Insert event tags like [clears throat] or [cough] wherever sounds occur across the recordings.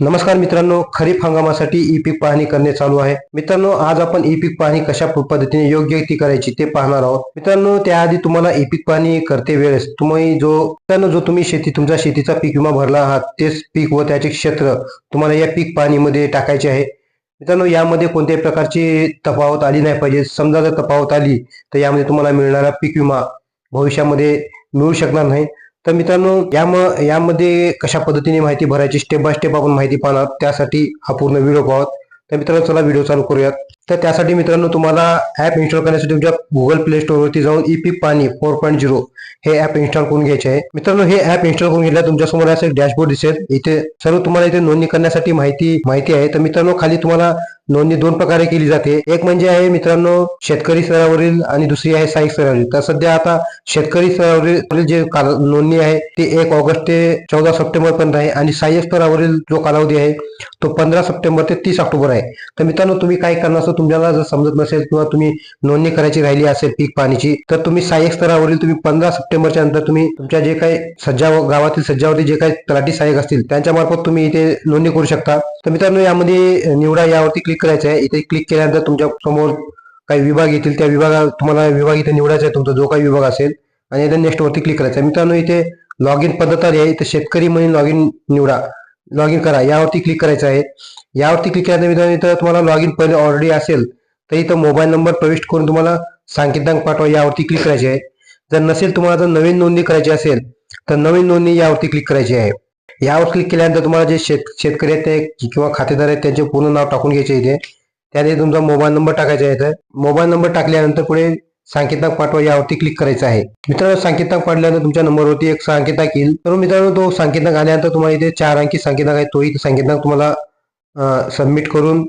नमस्कार मित्रांनो खरीप हंगामासाठी ई पीक पाहणी करणे चालू आहे. मित्रांनो आज आपण ई पीक पाहणी कशा पद्धतीने योग्य ती करायची ते पाहणार आहोत. मित्रांनो त्याआधी तुम्हाला ई पीक पाहणी करते वेळेस तुम्ही जो मित्रांनो जो तुम्ही शेती तुमचा शेतीचा पीक विमा भरला आहात तेच पीक व त्याचे क्षेत्र तुम्हाला या पीक पाहणीमध्ये टाकायचे आहे. मित्रांनो यामध्ये कोणत्याही प्रकारची तफावत आली नाही पाहिजे. समजा जर तफावत आली तर यामध्ये तुम्हाला मिळणारा पीक विमा भविष्यामध्ये मिळू शकणार नाही. तर मित्रांनो याम यामध्ये कशा पद्धतीने माहिती भरायची स्टेप बाय स्टेप आपण माहिती पाहणार त्यासाठी हा पूर्ण व्हिडिओ पाहत. तर मित्रांनो चला व्हिडिओ चालू करूयात. तर त्यासाठी मित्रांनो तुम्हाला ऍप इन्स्टॉल करण्यासाठी तुमच्या गुगल प्ले स्टोअरवरती जाऊन ई पाणी फोर पॉईंट झिरो हे ऍप इन्स्टॉल करून घ्यायचे आहे. मित्रांनो हे ऍप इन्स्टॉल करून घेतल्या तुमच्यासमोर असं डॅशबोर्ड दिसेल. इथे सर्व तुम्हाला इथे नोंदणी करण्यासाठी माहिती माहिती आहे. तर मित्रांनो खाली तुम्हाला नोंदणी दोन प्रकारे केली जाते. एक म्हणजे आहे मित्रांनो शेतकरी स्तरावरील आणि दुसरी आहे साईक स्तरावरील. तर सध्या आता शेतकरी स्तरावरील जे काल नोंदणी आहे ती एक ऑगस्ट ते चौदा सप्टेंबर पर्यंत आहे आणि सहाय्यक स्तरावरील जो कालावधी आहे तो पंधरा सप्टेंबर ते तीस ऑक्टोबर आहे. तर मित्रांनो तुम्ही काय करणार असं तुमच्याला जर समजत नसेल किंवा तुम्ही नोंदणी करायची राहिली असेल पीक पाण्याची तर तुम्ही सहाय्यक स्तरावरील तुम्ही पंधरा सप्टेंबरच्या नंतर तुम्ही तुमच्या जे काही सज्जा गावातील सज्जावरती जे काही तलाठी सहाय्यक असतील त्यांच्या मार्फत तुम्ही इथे नोंदणी करू शकता. तर मित्रांनो यामध्ये निवडा यावरती क्लिक करायचं आहे. इथे क्लिक केल्यानंतर तुमच्यासमोर काही विभाग येतील. त्या विभागात तुम्हाला विभाग इथे निवडायचा आहे. तुमचा जो काही विभाग असेल. आणि इथे नेक्स्टवरती क्लिक करायचं आहे. मित्रांनो इथे लॉग इन पद्धत आली आहे. इथे शेतकरी म्हणून लॉग इन निवडा. लॉग इन करा. यावरती क्लिक करायचं आहे. यावरती क्लिक केल्यानंतर मित्रांनो इथं तुम्हाला लॉग इन पहिले ऑलरेडी असेल तर इथं मोबाईल नंबर प्रविष्ट करून तुम्हाला सांकेतांक पाठवा. यावरती क्लिक करायचे आहे. जर नसेल तुम्हाला जर नवीन नोंदणी करायची असेल तर नवीन नोंदणी यावरती क्लिक करायची आहे. यावर क्लिक केल्यानंतर तुम्हाला जे शेत शेतकरी आहेत ते किंवा खातेदार आहेत त्यांचे पूर्ण नाव टाकून घ्यायचे इथे. त्याने तुमचा मोबाईल नंबर टाकायचा आहे मोबाईल नंबर टाकल्यानंतर पुढे सांकेतांक पाठवा यावरती क्लिक करायचं आहे. मित्रांनो सांकेतांक पाठल्यानंतर तुमच्या नंबरवरती एक सांकेतांक येईल. तर मित्रांनो तो सांकेतांक आल्यानंतर तुम्हाला इथे चार अंकी सांकेतांक आहे. तोही सांकेतांक तुम्हाला सबमिट करून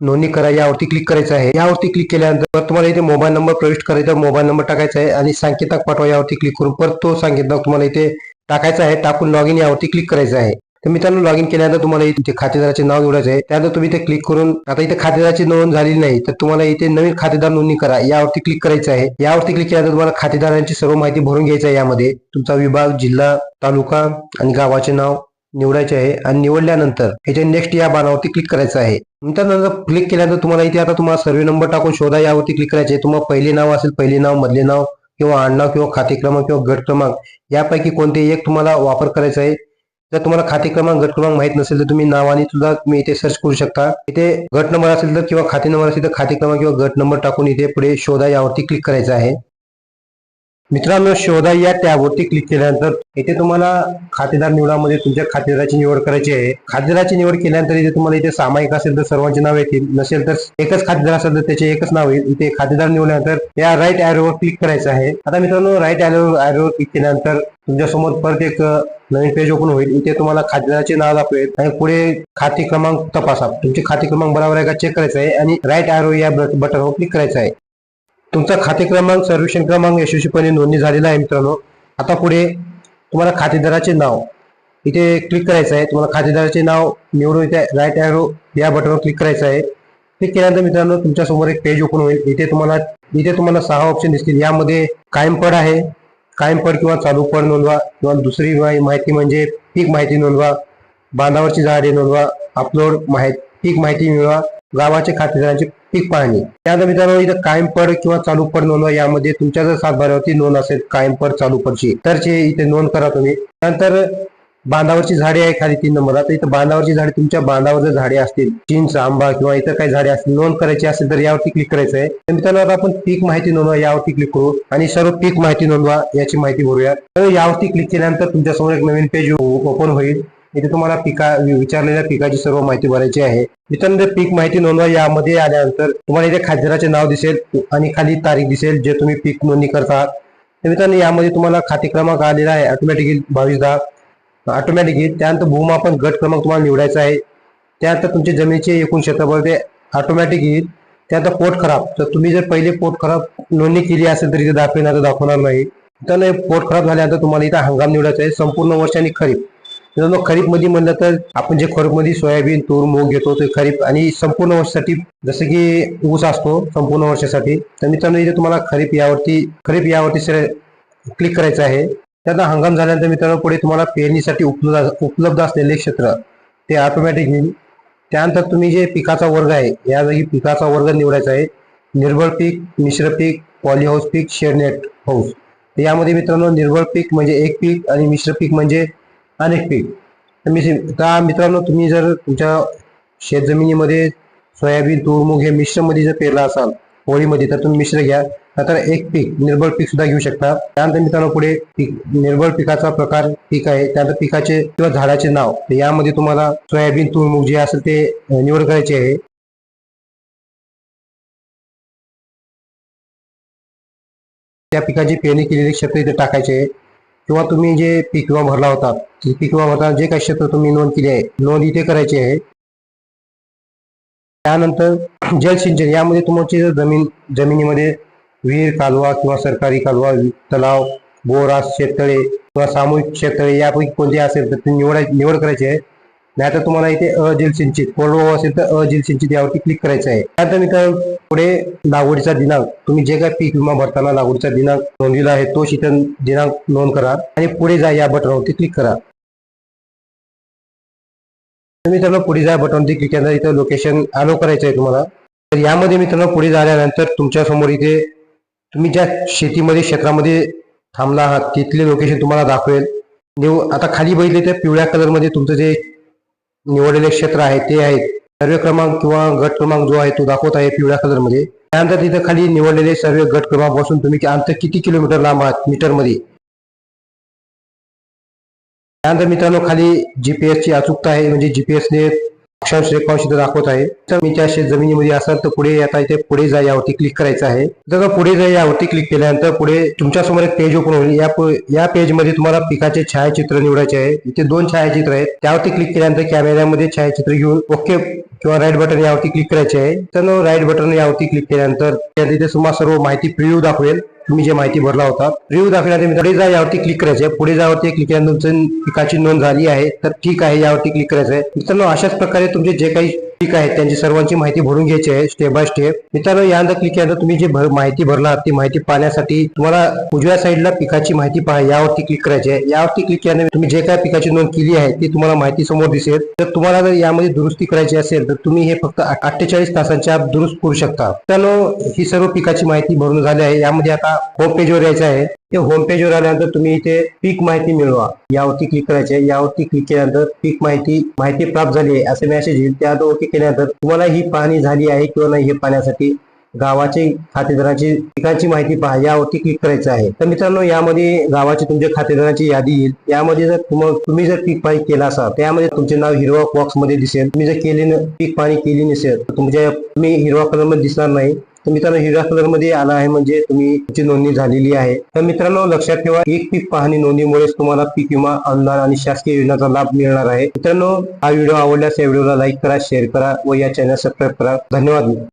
नोंदणी करा. यावरती क्लिक करायचं आहे. यावरती क्लिक केल्यानंतर तुम्हाला इथे मोबाईल नंबर प्रविष्ट करायचा मोबाईल नंबर टाकायचा आहे आणि सांकेतांक पाठवा यावरती क्लिक करून परत तो सांकेतांक तुम्हाला इथे टाकायचं आहे टाकून लॉग इन यावरती क्लिक करायचं आहे. तर मित्रांनो लॉग इन केल्यानंतर तुम्हाला इथे खातेदाराचे नाव निवडायचं आहे. त्यानंतर तुम्ही इथे क्लिक करून आता इथे खातेदाराची नोंद झालेली नाही तर तुम्हाला इथे नवीन खातेदार नोंदणी करा. यावरती क्लिक करायचं आहे. यावरती क्लिक केल्यानंतर तुम्हाला खातेदारांची सर्व माहिती भरून घ्यायची आहे यामध्ये. तुमचा विभाग जिल्हा तालुका आणि गावाचे नाव निवडायचे आहे. आणि निवडल्यानंतर याच्या नेक्स्ट या बाणावरती क्लिक करायचं आहे. नंतर क्लिक केल्यानंतर तुम्हाला इथे आता तुम्हाला सर्वे नंबर टाकून शोधा यावरती क्लिक करायचे तुम्हाला पहिले नाव असेल पहिले नाव मधले नाव किंवा आडनाव किंवा खाते क्रमांक किंवा गट क्रमांक यापैकी कोणते एक तुम्हाला वापर करायचा आहे? जर तुम्हाला खाते क्रमांक गट क्रमांक माहीत नसेल तर तुम्ही नावाने सुद्धा तुम्ही इथे सर्च करू शकता. इथे गट नंबर असेल तर किंवा खाते नंबर असेल तर खाते क्रमांक किंवा गट नंबर टाकून इथे पुढे शोधा यावरती क्लिक करायचं आहे. मित्रांनो शोधा या टॅबवरती क्लिक केल्यानंतर इथे तुम्हाला खातेदार निवडामध्ये तुमच्या खातेदाराची निवड करायची आहे. खातेदाराची निवड केल्यानंतर इथे तुम्हाला इथे सामायिक असेल तर सर्वांचे नाव येतील. नसेल तर एकच खातेदार असेल तर त्याचे एकच नाव येईल. इथे खातेदार निवडल्यानंतर या राईट ॲरोवर क्लिक करायचं आहे. आता मित्रांनो राईट ॲरो ॲरोवर क्लिक केल्यानंतर तुमच्यासमोर परत एक नवीन पेज ओपन होईल. इथे तुम्हाला खातेदाराचे नाव दाखवेल आणि पुढे खाते क्रमांक तपासा. तुमचे खाते क्रमांक बरोबर आहे का? चेक करायचं आहे आणि राईट अॅरो या बटनवर क्लिक करायचं आहे. तुमचा खाते क्रमांक सर्वेक्षण क्रमांक यशस्वीपणे नोंदणी झालेला आहे मित्रांनो. आता पुढे तुम्हाला खातेदाराचे नाव. इथे क्लिक करायचं आहे. तुम्हाला खातेदाराचे नाव निवडून इथे राईट ॲरो या बटनवर क्लिक करायचं आहे. क्लिक केल्यानंतर मित्रांनो तुमच्यासमोर एक पेज ओपन होईल. इथे तुम्हाला इथे तुम्हाला सहा ऑप्शन दिसतील. यामध्ये कायमपड आहे. कायमपड किंवा चालू पड नोंदवा. किंवा दुसरी माहिती म्हणजे पीक माहिती नोंदवा. बांधावरची झाडे नोंदवा. अपलोड माहिती पीक माहिती मिळवा. गावाचे खातेदारांची पीक पाहणी त्यानंतर मित्रांनो इथं कायम पड किंवा चालू पड नोंदवा यामध्ये तुमच्या जर सातबाऱ्यावरती नोंद असेल कायम पड चालू पडची तर ते इथे नोंद करा तुम्ही. त्यानंतर बांधावरची झाडे आहे खाली तीन नंबर आता इथं बांधावरची झाडे तुमच्या बांधावर जर झाडे असतील चिंच आंबा किंवा इतर काही झाडे असतील नोंद करायची असेल तर यावरती क्लिक करायचं आहे तर मित्रांनो आता आपण पीक माहिती नोंदवा यावरती क्लिक करू आणि सर्व पीक माहिती नोंदवा याची माहिती भरूया. तर यावरती क्लिक केल्यानंतर तुमच्यासमोर एक नवीन पेज ओपन होईल. इथे तुम्हाला पिका विचारलेल्या पिकाची सर्व माहिती भरायची आहे. मित्रांनो पीक माहिती नोंदवा. यामध्ये आल्यानंतर तुम्हाला इथे खातेदाराचे नाव दिसेल आणि खाली तारीख दिसेल जे तुम्ही पीक नोंदणी करता. तर मित्रांनो यामध्ये तुम्हाला खाते क्रमांक आलेला आहे. ऑटोमॅटिक बावीस दहा. ऑटोमॅटिक त्यानंतर भूमापन गट क्रमांक तुम्हाला निवडायचा आहे. त्यानंतर तुमच्या जमिनीचे एकूण क्षेत्रफळ ते ऑटोमॅटिक येईल. त्यानंतर पोट खराब. तर तुम्ही जर पहिले पोट खराब नोंदणी केली असेल तर इथे दाखविणार तर दाखवणार नाही. तर पोट खराब झाल्यानंतर तुम्हाला इथं हंगाम निवडायचा आहे. संपूर्ण वर्ष आणि खरीप. मित्रांनो खरीपमध्ये म्हणलं तर आपण जे खरीपमध्ये सोयाबीन तूर मूग घेतो ते खरीप आणि संपूर्ण वर्षासाठी जसं की ऊस असतो संपूर्ण वर्षासाठी. तर मित्रांनो इथे तुम्हाला खरीप यावरती खरीप यावरती सर क्लिक करायचं आहे. त्यांना हंगाम झाल्यानंतर मित्रांनो पुढे तुम्हाला पेरणीसाठी उपलब्ध उपलब्ध असलेले क्षेत्र ते ऑटोमॅटिक येईल. त्यानंतर तुम्ही जे पिकाचा वर्ग आहे या जागी पिकाचा वर्ग निवडायचा आहे. निर्बळ पीक मिश्र पीक पॉलीहाऊस पीक शेडनेट हाऊस यामध्ये मित्रांनो निर्बळ पीक म्हणजे एक पीक आणि मिश्र पीक म्हणजे अनेक पीक तर मी आता मित्रांनो तुम्ही जर तुमच्या शेतजमिनीमध्ये सोयाबीन तूर मूग हे मिश्रमध्ये जर पेरला असाल होळीमध्ये तर तुम्ही मिश्र घ्या. नंतर एक पीक निर्बळ पीक सुद्धा घेऊ शकता. त्यानंतर मित्रांनो पुढे पीक निर्बळ पिकाचा प्रकार पीक आहे. त्यानंतर पिकाचे किंवा झाडाचे नाव. यामध्ये तुम्हाला सोयाबीन तूर मूग जे असेल ते निवड करायचे आहे. त्या पिकाची पेरणी केलेली क्षेत्र इथे टाकायचे आहे. किंवा तुम्ही जे पीक विमा भरला होता पीक विमा भरताना जे काही क्षेत्र तुम्ही नोंद केली आहे नोंद इथे करायची आहे. त्यानंतर [clears throat] जलसिंचन यामध्ये तुमची जर जमीन जमिनीमध्ये विहीर कालवा किंवा सरकारी कालवा तलाव बोरा शेततळे किंवा सामूहिक शेततळे यापैकी कोणते असेल तर ते निवडाय निवड करायची आहे. नाहीतर तुम्हाला इथे अजलसिंचित कोरडवाहू असेल तर अजलसिंचित यावरती क्लिक करायचं आहे. त्यानंतर मित्रांनो पुढे लागवडीचा दिनांक. तुम्ही जे काही पीक विमा भरताना लागवडीचा दिनांक नोंदविला आहे तो शिथन दिनांक नोंद करा आणि पुढे जा या बटनावरती क्लिक करा. मित्रांनो पुढे जा बटनवरती क्लिक केल्यानंतर इथं लोकेशन अलो करायचं आहे तुम्हाला. तर यामध्ये मित्रांनो पुढे झाल्यानंतर तुमच्यासमोर इथे तुम्ही ज्या शेतीमध्ये क्षेत्रामध्ये थांबला आहात तिथले लोकेशन तुम्हाला दाखवेल. आता खाली बघितले तर पिवळ्या कलरमध्ये तुमचं जे निवडलेले क्षेत्र आहे ते आहेत. सर्वे क्रमांक किंवा गट क्रमांक जो आहे तो दाखवत आहे पिवळ्या कलरमध्ये. त्यानंतर तिथं खाली निवडलेले सर्व गट क्रमांकपासून तुम्ही अंतर किती किलोमीटर लांब आहात मीटरमध्ये. त्यानंतर मित्रांनो खाली जीपीएस ची अचूकता आहे. म्हणजे जीपीएस ने अक्षांश रेखांश दाखवत आहे. तर मी त्या जमिनीमध्ये असाल तर पुढे आता इथे पुढे जा यावरती क्लिक करायचं आहे. जर पुढे जा यावरती क्लिक केल्यानंतर पुढे तुमच्यासमोर एक पेज ओपन होईल. या या पेजमध्ये तुम्हाला पिकाचे छायाचित्र निवडायचे आहे. इथे दोन छायाचित्र आहेत. त्यावरती क्लिक केल्यानंतर कॅमेऱ्यामध्ये छायाचित्र घेऊन ओके किंवा राईट बटन यावरती क्लिक करायचे आहे. तर राईट बटन यावरती क्लिक केल्यानंतर त्या तिथे तुम्हाला सर्व माहिती प्रिव्ह्यू दाखवेल. तुम्ही जे माहिती भरला होता रिव्ह्यू दाखवण्यासाठी पुढे जा यावरती क्लिक करायचंय आहे. पुढे जावरती क्लिक केल्यानंतर पिकाची नोंद झाली आहे तर ठीक आहे यावरती क्लिक करायचं आहे मित्रांनो अशाच प्रकारे तुमचे जे काही पीक आहेत त्यांची सर्वांची माहिती भरून घ्यायची आहे स्टेप बाय स्टेप मित्रांनो यानंतर क्लिक केल्यानंतर तुम्ही जे माहिती भरला ती माहिती पाहण्यासाठी तुम्हाला उजव्या साईडला पिकाची माहिती पहा यावरती क्लिक करायची आहे. यावरती क्लिक केल्यानंतर तुम्ही जे काय पिकाची नोंद केली आहे ती तुम्हाला माहिती समोर दिसेल. तर तुम्हाला जर यामध्ये दुरुस्ती करायची असेल तर तुम्ही हे फक्त अठ्ठेचाळीस तासांच्या आत दुरुस्त करू शकता. मित्रांनो ही सर्व पिकाची माहिती भरून झाली आहे. यामध्ये आता होम पेजवर यायचं आहे. ते होम पेजवर आल्यानंतर तुम्ही इथे पीक माहिती मिळवा. यावरती क्लिक करायचे. आहे यावरती क्लिक केल्यानंतर पीक माहिती माहिती प्राप्त झाली आहे असे मेसेज येईल. त्यात ओके केल्यानंतर तुम्हाला ही पाहणी झाली आहे किंवा नाही हे पाहण्यासाठी गावाचे खातेदाराची पिकांची माहिती पहा. यावरती क्लिक करायचं आहे. तर मित्रांनो यामध्ये गावाची तुमच्या खातेदाराची यादी येईल. यामध्ये जर तुम्ही जर पीक पाणी केला असाल त्यामध्ये तुमचे नाव हिरवा बॉक्समध्ये दिसेल. तुम्ही जर केले पीक पाणी केली नसेल तर तुमच्या तुम्ही हिरवा कलरमध्ये दिसणार नाही. तर मित्रांनो हिरव्या कलरमध्ये आला आहे म्हणजे तुम्ही तुमची नोंदणी झालेली आहे. तर मित्रांनो लक्षात ठेवा एक पीक पाहणी नोंदणीमुळेच तुम्हाला पीक विमा अनुदान आणि शासकीय योजनाचा लाभ मिळणार आहे. मित्रांनो हा व्हिडिओ आवडल्यास या व्हिडिओला लाईक करा शेअर करा व या चॅनल सबस्क्राईब करा. धन्यवाद.